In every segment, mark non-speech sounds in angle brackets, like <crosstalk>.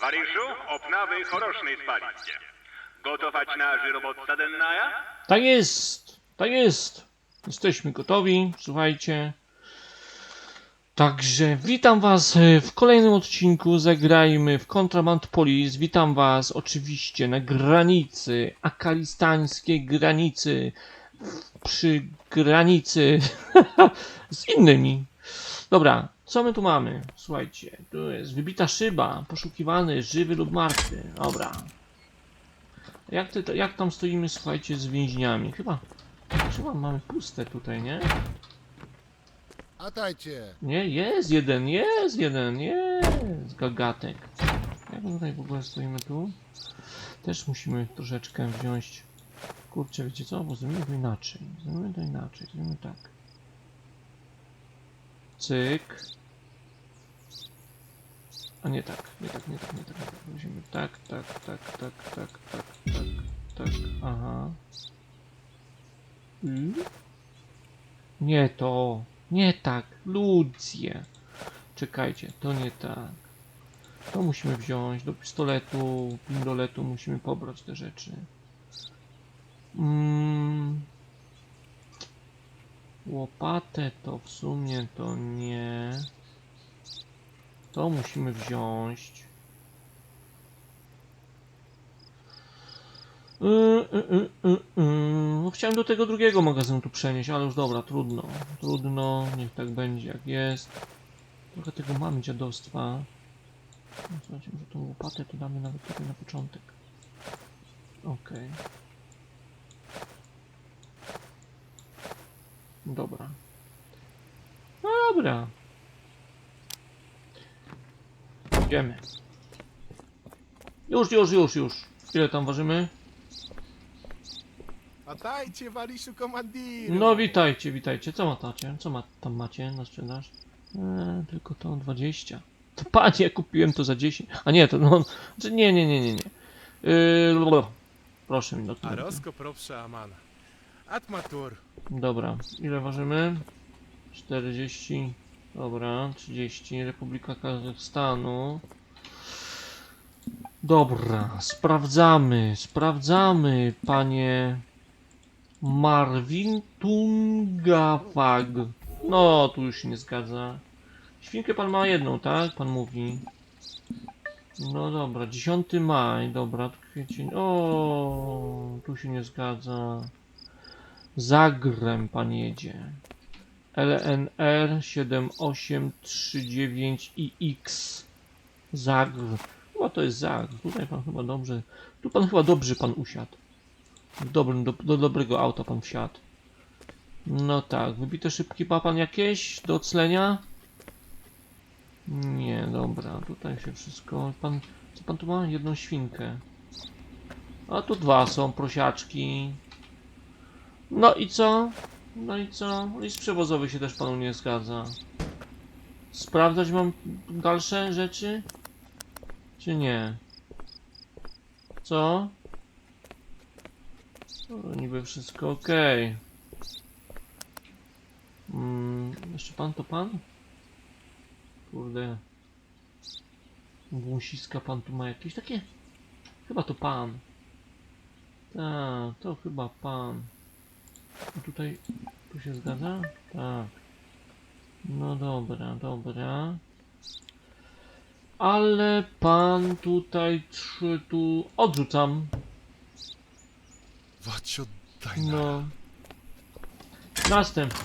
Wariszu, obnawy chorosznej spaliście. Gotować na żyrobotca dennaja? Tak jest, tak jest. Jesteśmy gotowi, słuchajcie. Także witam Was w kolejnym odcinku. Zagrajmy w Contraband Police. Witam Was oczywiście na granicy, akalistańskiej granicy, przy granicy <laughs> z innymi. Dobra, co my tu mamy? Słuchajcie, tu jest wybita szyba, poszukiwany, żywy lub martwy. Dobra. Jak, ty, jak tam stoimy, słuchajcie, z więźniami? Chyba, chyba mamy puste tutaj, nie? Atajcie! Nie, jest jeden, jest jeden, jest gagatek. Jak my tutaj w ogóle stoimy tu? Też musimy troszeczkę wziąć. Kurczę, wiecie co? Bo zrobimy to inaczej. Zrobimy to inaczej. Zrobimy tak. Cyk. A nie tak, nie tak, nie tak, nie tak. nie tak. Musimy tak, tak, tak, tak, tak, tak, tak, tak. Aha. I? Nie to. Nie tak. Ludzie. Czekajcie, to nie tak. To musimy wziąć do pistoletu, pindoletu musimy pobrać te rzeczy. Mm. Łopatę to w sumie to nie. To musimy wziąć. Yy, yy, yy, yy, chciałem do tego drugiego magazynu tu przenieść, ale już dobra, trudno. Trudno, niech tak będzie jak jest. Trochę tego mamy dziadostwa. No, Słuchajcie, może tą łopatę to damy nawet tutaj na początek. Okej. Dobra. No dobra. Idziemy. Już, już, już, już. Ile tam ważymy? Atajcie, Wariszu komandiru! No witajcie, witajcie. Co macie? Co ma, tam macie na sprzedaż? Eee, tylko to 20. To panie, kupiłem to za 10. A nie, to no... Znaczy nie, nie, nie, nie, nie. Yy, lolo. Proszę mi A dokumenty. Rosko propsze Amana. Atmatur. Dobra, ile ważymy? 40. Dobra, 30. Republika Kazachstanu. Dobra, sprawdzamy, sprawdzamy, panie Marvin Tungafag. No, tu już się nie zgadza. Świnkę pan ma jedną, tak? Pan mówi. No dobra, 10 maj, dobra, kwiecień. O, tu się nie zgadza. Zagrem pan jedzie. LNR 7839IX. Zagr. Chyba to jest Zagr. Tutaj pan chyba dobrze. Tu pan chyba dobrze pan usiadł. Dobrym, do, do dobrego auta pan wsiadł. No tak, wybite szybki ma pan jakieś do oclenia? Nie, dobra, tutaj się wszystko. Pan, co pan tu ma? Jedną świnkę. A tu dwa są prosiaczki. No i co? No i co? List przewozowy się też panu nie zgadza. Sprawdzać mam dalsze rzeczy? Czy nie? Co? O, niby wszystko ok. Mm, jeszcze pan to pan? Kurde. Wąsiska pan tu ma jakieś takie? Chyba to pan. Tak, to chyba pan. A tutaj, tu się zgadza? Tak. No dobra, dobra. Ale pan tutaj trzy tu odrzucam. Wacio dajna. No. Następny.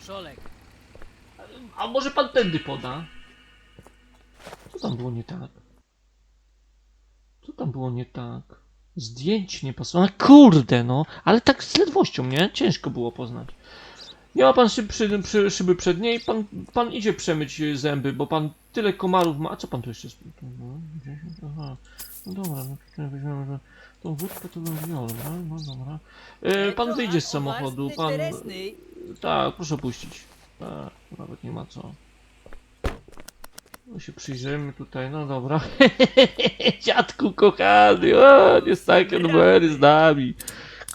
Szolek, A może pan tędy poda? Co tam było nie tak? Co tam było nie tak? Zdjęć nie pasowało. A kurde no, ale tak z ledwością, nie? Ciężko było poznać. Nie ma pan szyb, przy, przy, szyby przedniej, pan, pan idzie przemyć zęby, bo pan tyle komarów ma. A co pan tu jeszcze? No, 10, aha. no dobra, no tutaj weźmiemy że tą wódkę to bym wziął, dobra? No dobra. E, pan wyjdzie z samochodu, pan... Tak, proszę puścić. Tak, nawet nie ma co. No się przyjrzymy tutaj, no dobra. <laughs> Dziadku kochany, o, nie takie numery z nami.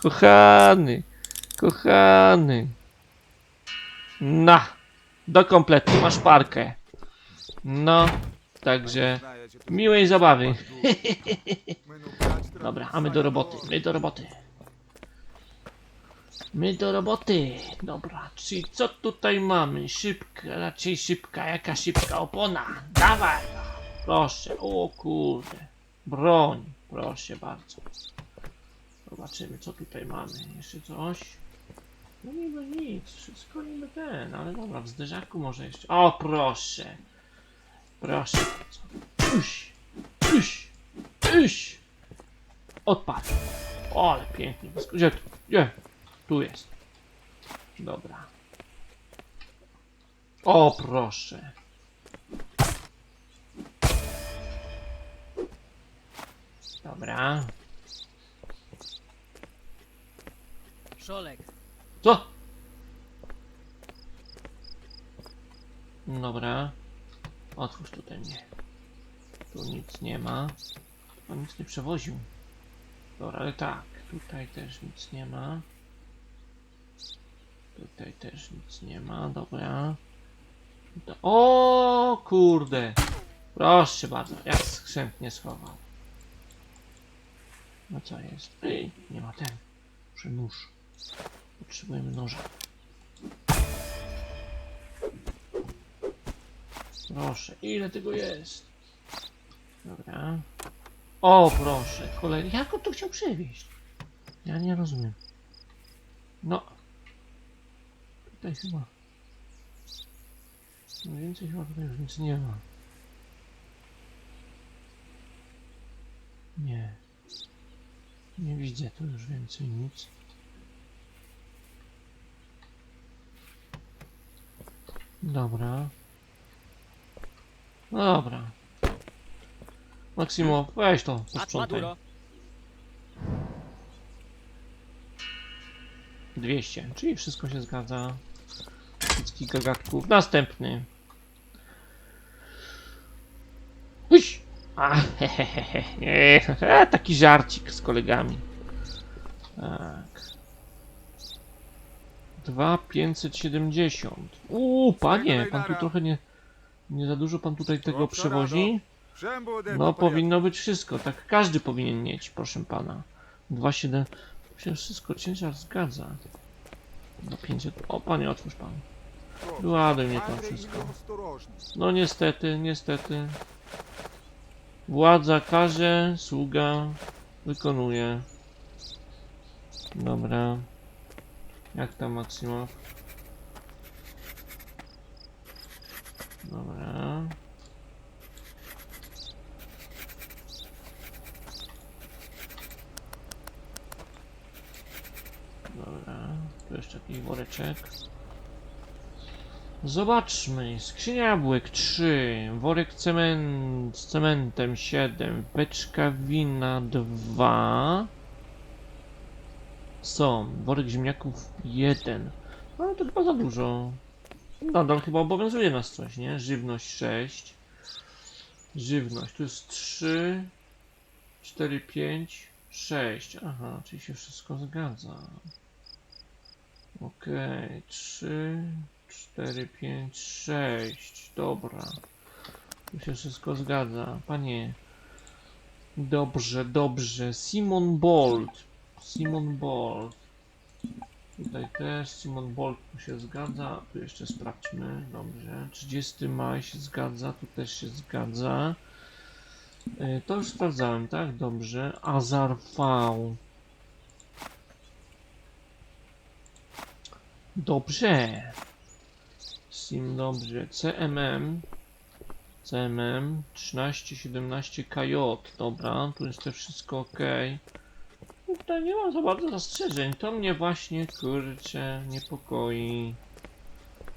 Kochany, kochany. Na, do kompletu, masz parkę. No, także miłej zabawy. <laughs> Dobra, a my do roboty, my do roboty. My do roboty. Dobra, czyli co tutaj mamy? Szybka, raczej szybka, jaka szybka opona. Dawaj. Proszę, o kurde. Broń, proszę bardzo. Zobaczymy co tutaj mamy. Jeszcze coś? No niby nic, wszystko niby ten, ale dobra, w zderzaku może jeszcze. O proszę. Proszę bardzo. Uś, uś, uś. Odpadł. O, ale pięknie. Gdzie tu? Gdzie? Tu jest. Dobra. O, proszę. Dobra. Szolek, Co? Dobra. Otwórz tutaj mnie. Tu nic nie ma. On nic nie przewoził. Dobra, ale tak. Tutaj też nic nie ma. Tutaj też nic nie ma. Dobra. Tutaj- O kurde. Proszę bardzo. Jak skrzętnie schował. No co jest? Ej, nie ma ten. Muszę nóż. Potrzebujemy noża. Proszę, ile tego jest? Dobra. O, proszę, kolej. Jak on to chciał przewieźć? Ja nie rozumiem. No. Tutaj chyba. No więcej chyba tutaj już nic nie ma. Nie. Nie widzę tu już więcej nic. Dobra. Dobra. Maksimo, weź to, posprzątaj. Atmaduro. 200, czyli wszystko się zgadza. Wszystkich gagatków. Następny. Uś! A, hehehe. Nie, he, taki żarcik z kolegami. Tak. 2570. Uuu, panie, pan tu trochę nie, nie za dużo pan tutaj tego przewozi. No powinno być wszystko, tak każdy powinien mieć, proszę pana. 2,7. Się wszystko ciężar zgadza. Do 500. O panie, otwórz pan. Ładuj mnie tam wszystko. No niestety, niestety. Władza każe, sługa wykonuje. Dobra. Jak tam Maksymow? Dobra. Dobra, tu jeszcze jakiś woreczek. Zobaczmy. Skrzynia jabłek 3, worek cement z cementem 7, beczka wina 2. Są, worek ziemniaków 1. No to chyba za dużo. Nadal chyba obowiązuje nas coś, nie? Żywność 6. Żywność, tu jest 3, 4, 5, 6. Aha, czyli się wszystko zgadza. Okej, 3, 4, 5, 6. Dobra. Tu się wszystko zgadza. Panie. Dobrze, dobrze. Simon Bolt. Simon Bolt. Tutaj też Simon Bolt tu się zgadza. Tu jeszcze sprawdźmy. Dobrze. 30 maj się zgadza. Tu też się zgadza. Y, To już sprawdzałem, tak? Dobrze. Azar V. Dobrze. Dobrze. CMM. CMM 1317 KJ. Dobra, tu jest też wszystko ok. Tutaj nie ma za bardzo zastrzeżeń. To mnie właśnie kurczę niepokoi.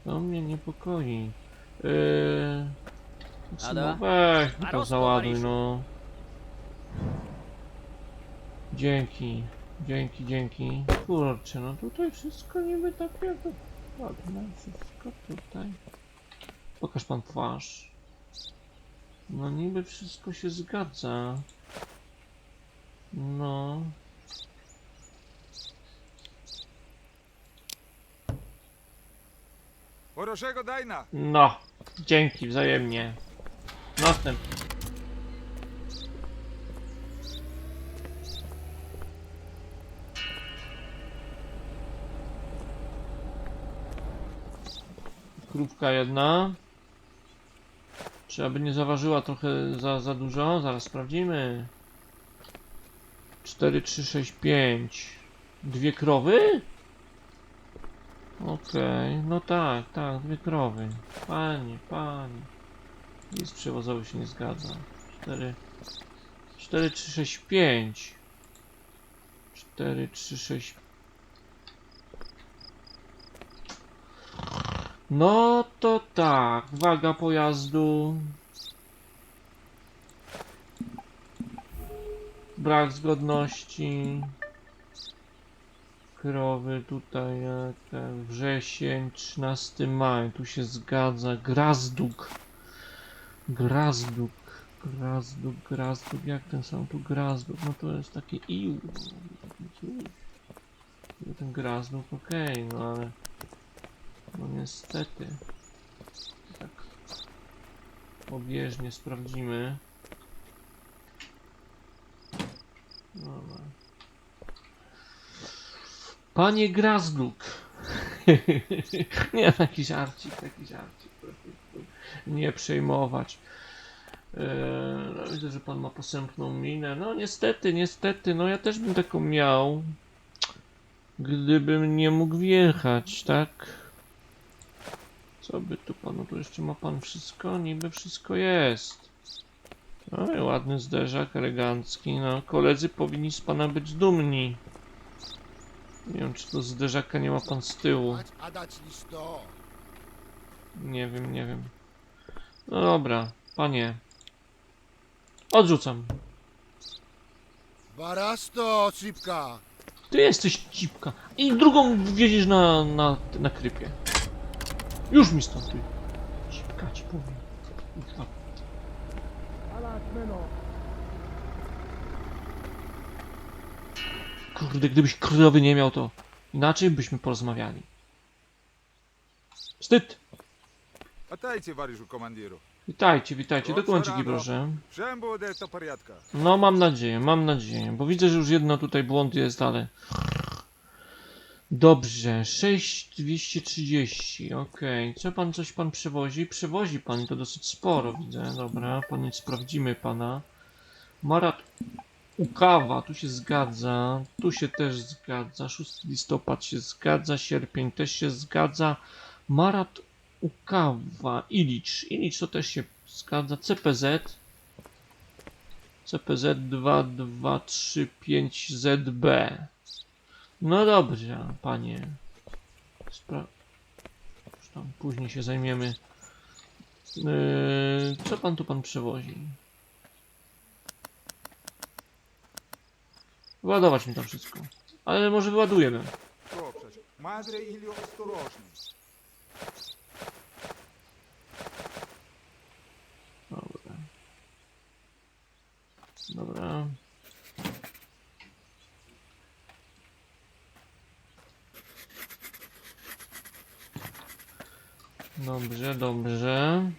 To mnie niepokoi. Yy... No weź rozpo, załaduj, no. Dzięki. Dzięki, dzięki. Kurczę, no tutaj wszystko niby takie to Ładne, no wszystko tutaj. Pokaż pan twarz. No niby wszystko się zgadza. No. Poroszego Dajna! No, dzięki wzajemnie. Następny. Krówka jedna. Czy aby nie zaważyła trochę za, za dużo? Zaraz sprawdzimy. 4, 3, 6, 5. Dwie krowy? Okej, no tak, tak, dwie krowy. Panie, panie. List przewozowy się nie zgadza. 4, 4, 3, 6, 5. 4, 3, 6. No to tak, waga pojazdu. Brak zgodności. Krowy tutaj, jak, tak, wrzesień, 13 maj, tu się zgadza, Grazduk, Grazduk, Grazduk, Grazduk, jak ten sam tu Grazduk, no to jest takie ił, ten Grazduk, okej, no ale, no niestety, tak obieżnie sprawdzimy, dobra. Panie Grazduk. <laughs> nie, taki żarcik, taki żarcik. Nie przejmować. Eee, no, widzę, że pan ma posępną minę. No niestety, niestety, no ja też bym taką miał. Gdybym nie mógł wjechać, tak? Co by tu panu, tu jeszcze ma pan wszystko? Niby wszystko jest. No ładny zderzak, elegancki, no. Koledzy powinni z pana być dumni. Nie wiem, czy to zderzaka nie ma pan z tyłu. Nie wiem, nie wiem. No dobra, panie. Odrzucam. Barasto, cipka. Ty jesteś cipka. I drugą wieziesz na, na, na krypie. Już mi stąd ty. Ciekać powiem. Kurde, gdybyś królowy nie miał, to inaczej byśmy porozmawiali. Wstyd! Witajcie, wariszu komandiru. Witajcie, witajcie. Dokumenciki proszę. Było do porządku. No, mam nadzieję, mam nadzieję, bo widzę, że już jedno tutaj błąd jest, ale... Dobrze, 6230, okej. Co pan, coś pan przewozi? Przewozi pan to dosyć sporo, widzę. Dobra, pan sprawdzimy pana. Marat Ukawa, tu się zgadza, tu się też zgadza, 6 listopad się zgadza, sierpień też się zgadza. Marat Ukawa, Ilicz, Ilicz to też się zgadza, CPZ. CPZ 2235ZB. No dobrze, panie. Spra Już tam później się zajmiemy. Yy, co pan tu pan przewozi? Ładować mi to wszystko. Ale może wyładujemy. Poprzeć. Madre ili ostrożnie. Dobra. Dobra. Dobrze, dobrze.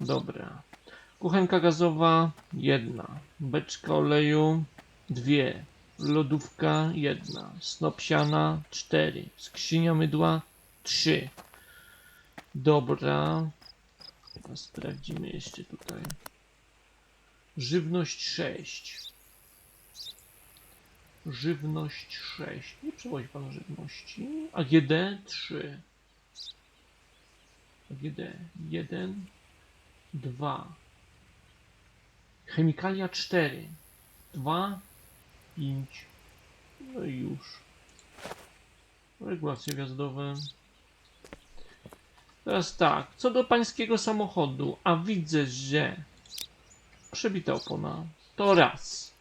Dobra. Kuchenka gazowa jedna. Beczka oleju dwie. Lodówka jedna. Snop siana cztery. Skrzynia mydła trzy. Dobra. Sprawdzimy jeszcze tutaj. Żywność 6. Żywność 6. Nie przewozi pan żywności. AGD 3. AGD 1, 2. Chemikalia 4. 2, 5. No i już. Regulacje wjazdowe. Teraz tak, co do pańskiego samochodu, a widzę, że przebita opona, to raz.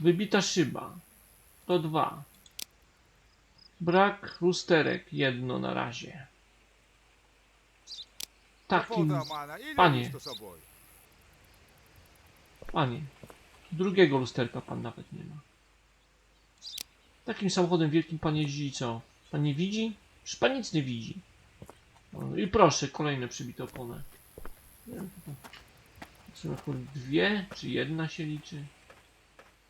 Wybita szyba, to dwa. Brak lusterek. Jedno na razie. Takim... Panie. Panie. Drugiego lusterka pan nawet nie ma. Takim samochodem wielkim pan jeździ co? Pan nie widzi? Przecież pan nic nie widzi. I proszę, kolejne przybite opony. Trzeba dwie, czy jedna się liczy?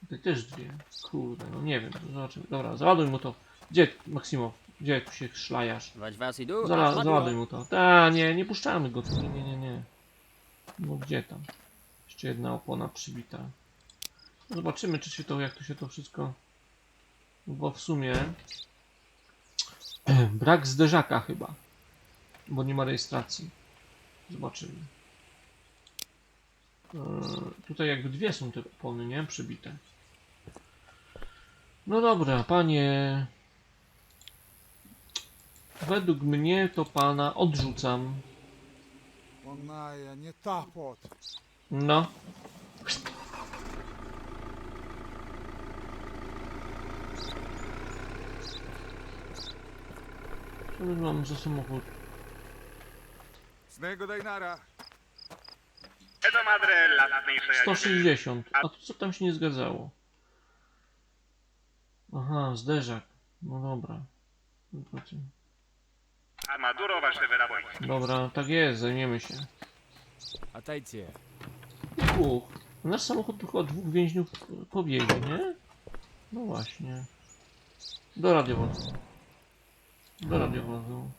Tutaj też dwie. Kurde, no nie wiem, zobaczymy. Dobra, załaduj mu to. Gdzie, Maksimow? Gdzie tu się szlajasz? Zala, załaduj mu to. Ta, nie, nie puszczamy go. Nie, nie, nie, nie. No gdzie tam? Jeszcze jedna opona przybita. No Zobaczymy, czy się to, jak to się to wszystko... Bo w sumie... <clears throat> Brak zderzaka chyba. Bo nie ma rejestracji. Zobaczymy. Eee, tutaj jakby dwie są te opony, nie? Przybite. No dobra, panie... Według mnie to pana odrzucam. Ona nie ta pot. No. Co my mamy za samochód? Z nego dajnara. Edo madre latniejsze 160. A to co tam się nie zgadzało? Aha, zderzak. No dobra. Armaduro wasze. Dobra, no tak jest, zajmiemy się. Atajcie. Uch, nasz samochód tylko od dwóch więźniów pobiegł, nie? No właśnie. Do radiowozu. Do radiowozu.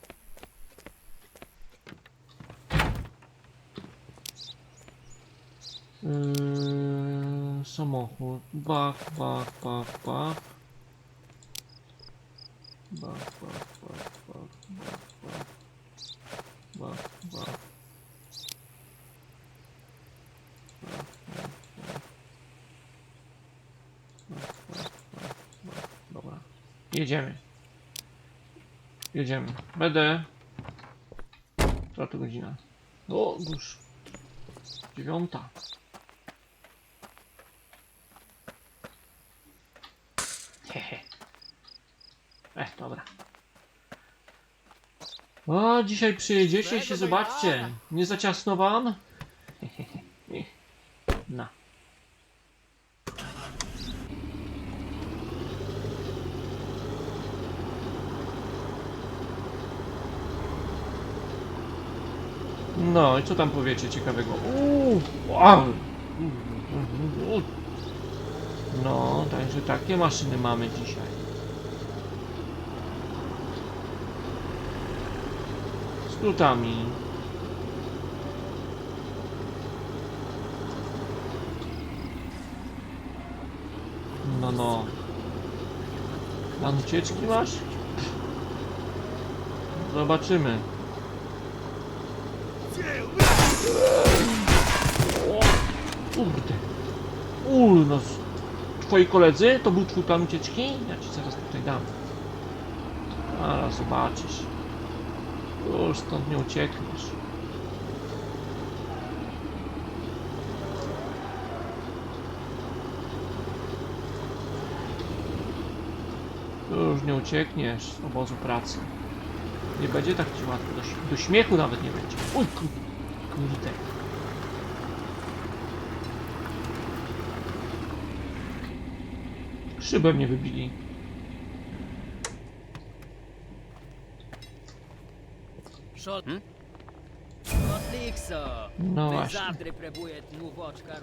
Yy, samochód. Bach, bach, bach, bach. Bach, bach, bach, bach, bach. Bach, bach. Dobra. Jedziemy. Jedziemy. Będę. Która to godzina? O, już. Dziewiąta. Hehe. Eh, dobra. O, dzisiaj przyjedziecie się, zobaczcie. Nie za ciasno wam? <laughs> Na. No i co tam powiecie ciekawego? Uuu. No, także takie maszyny mamy dzisiaj. Skrótami. No, no. Plan ucieczki masz? Zobaczymy. Kurde. Ul, no. Twoi koledzy? To był twój plan ucieczki? Ja ci zaraz tutaj dam. Zaraz zobaczysz. Już stąd nie uciekniesz. Już nie uciekniesz z obozu pracy. Nie będzie tak ci łatwo. Do, do śmiechu nawet nie będzie. Uj, ku- kurde. Szybę mnie wybili. Шо? Отликсо. No Ty właśnie. завтра прибує ну вочка.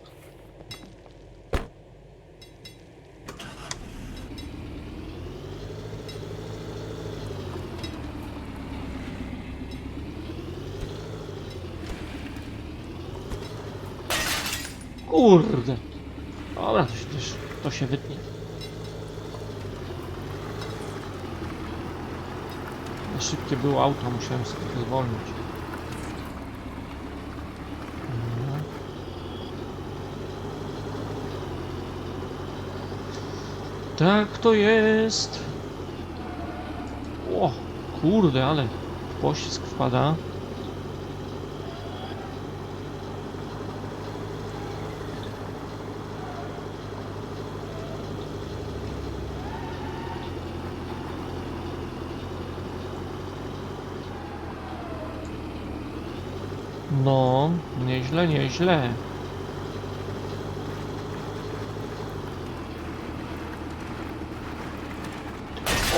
Kurde. Dobra, to się, też, to się wytnie. Szybkie było auto, musiałem sobie zwolnić. No. Tak to jest. O, kurde, ale pościsk wpada. No, nieźle, nieźle.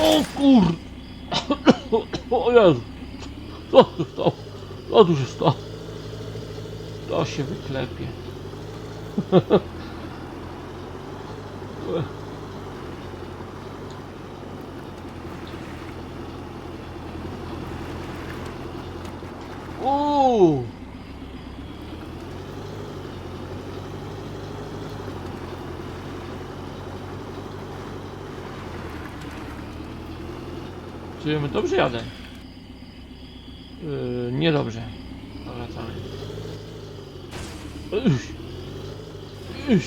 O kur... <coughs> O Jezu! Co tu stało? Co tu się stało? To się wyklepie. <laughs> Uuu! Czy my dobrze jadę? Yy, niedobrze. Wracamy. Iś. Iś.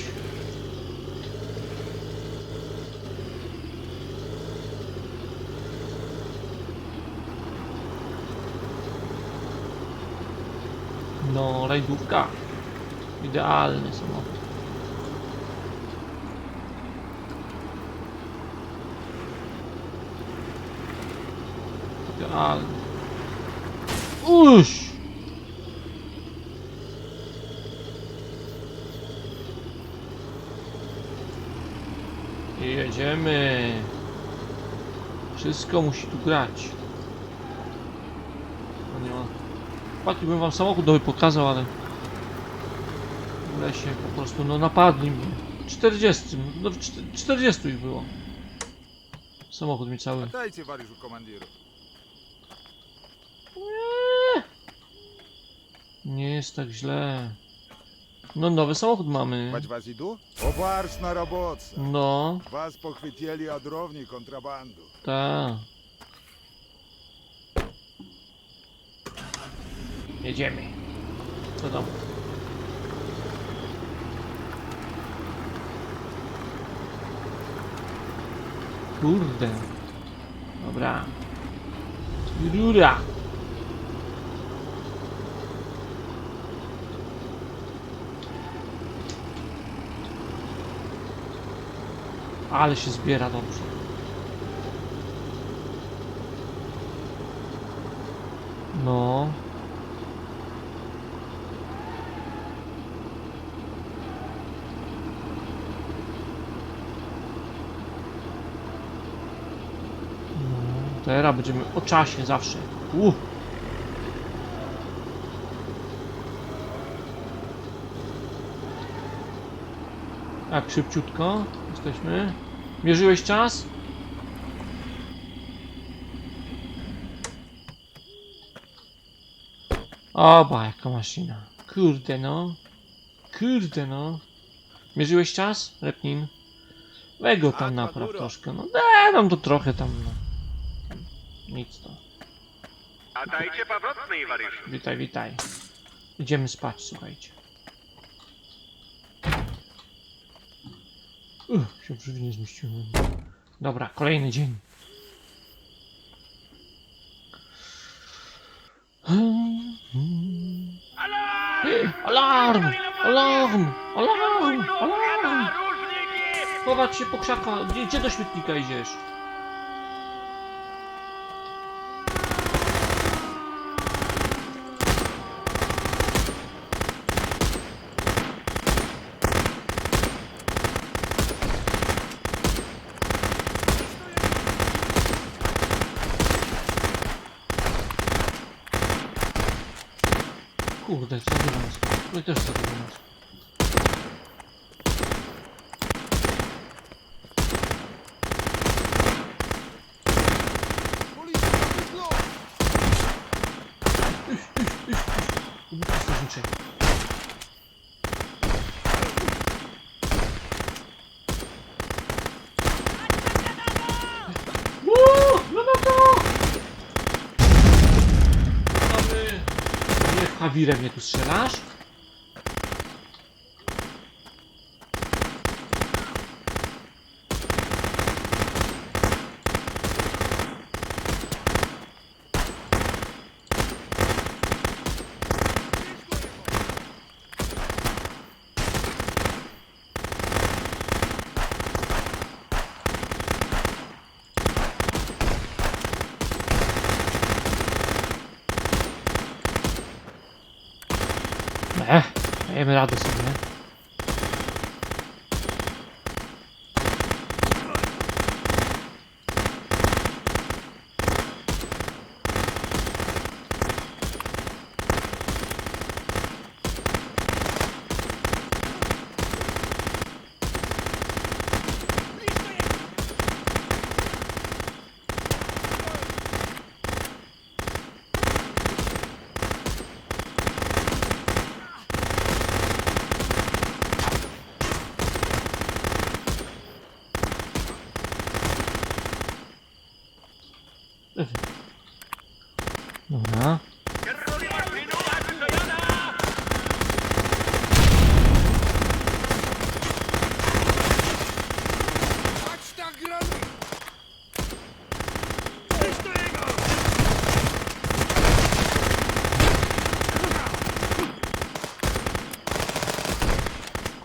No, rajdówka. Idealny samochód. Idealny. Uś! Jedziemy. Wszystko musi tu grać. No nie ma. Chłopaki, bym wam samochód nowy pokazał, ale w lesie po prostu no napadli mnie. 40, no czter- 40 ich było. Samochód mi cały. Dajcie, Wariszu komandiru. Nie jest tak źle. No nowy samochód mamy. Idu? Poważna robota. No, od równi kontrabandu. tak. Jedziemy. Do domu. Kurde. Dobra. Rura. Ale się zbiera dobrze. No. No, teraz będziemy o czasie zawsze. Uh. Tak, szybciutko jesteśmy. Mierzyłeś czas? Oba, jaka maszyna. Kurde no. Kurde no. Mierzyłeś czas, Repnin? Weź go tam napraw troszkę. No daj nam to trochę tam, no. Nic to. A dajcie powrotnej. Witaj, witaj. Idziemy spać, słuchajcie. Uch, się brzywi nie zmieściłem. Dobra, kolejny dzień. Alarm! Alarm! Alarm! Alarm! Chować się po krzakach. Gdzie, gdzie do śmietnika idziesz? Kurde, co do nas? No i też co do nas. Budki strażnicze. Uuu, no no to! Mamy... Nie, Hawirem mnie tu strzelasz? É melhor. Dobra.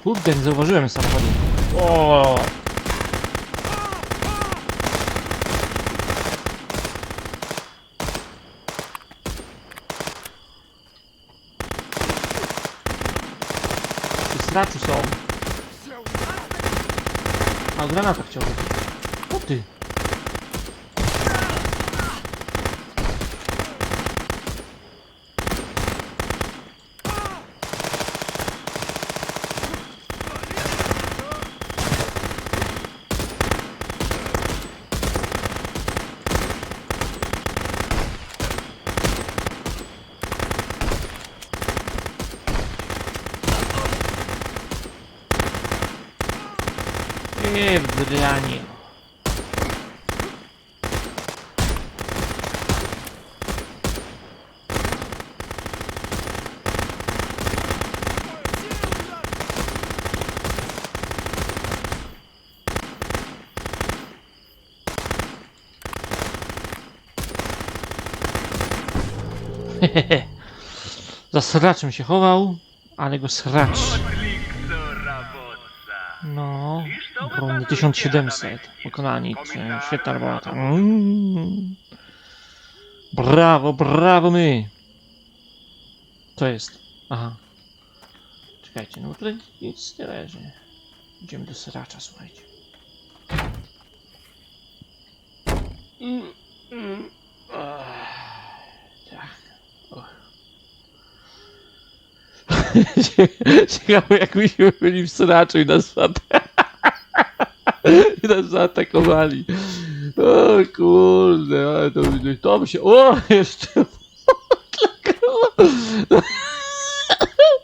Kurde, nie zauważyłem samochodu. O! Ty Sraczu są. A granata chciał rzucić. O ty. Dranie. <laughs> Za sraczem się chował, ale go sracz. Broń 1700. Pokonani. Świetna robota. Brawo, brawo my. Co jest? Aha. Czekajcie, no bo tutaj nic nie leży. Idziemy do sracza, słuchajcie. Tak. <laughs> Ciekawe jak myśmy byli w sraczu i nas, zaata- i nas zaatakowali. O kurde, ale to, to by się... O, jeszcze... <laughs>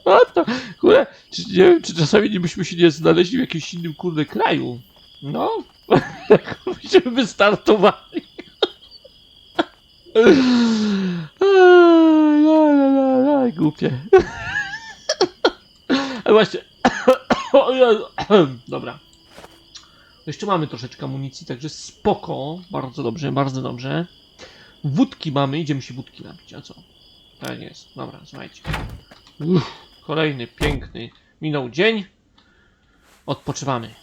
O to, kurde, czy, nie wiem, czy czasami byśmy się nie znaleźli w jakimś innym kurde kraju. No, <laughs> byśmy wystartowali. Aj, aj, aj, aj, Głupie. <laughs> A właśnie. <coughs> <coughs> Dobra. Jeszcze mamy troszeczkę amunicji, także spoko. Bardzo dobrze, bardzo dobrze. Wódki mamy, idziemy się wódki napić, a co? Tak jest. Dobra, słuchajcie. Uff, kolejny piękny. Minął dzień. Odpoczywamy.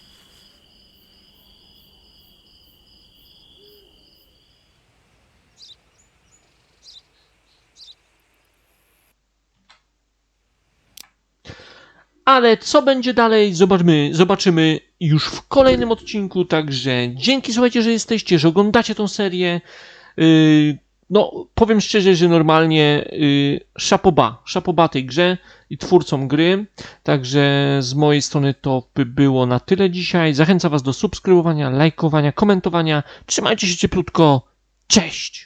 Ale co będzie dalej, zobaczmy, zobaczymy już w kolejnym odcinku. Także dzięki, słuchajcie, że jesteście, że oglądacie tą serię. Yy, no, powiem szczerze, że normalnie yy, szapoba, szapoba tej grze i twórcom gry. Także z mojej strony to by było na tyle dzisiaj. Zachęcam Was do subskrybowania, lajkowania, komentowania. Trzymajcie się cieplutko. Cześć!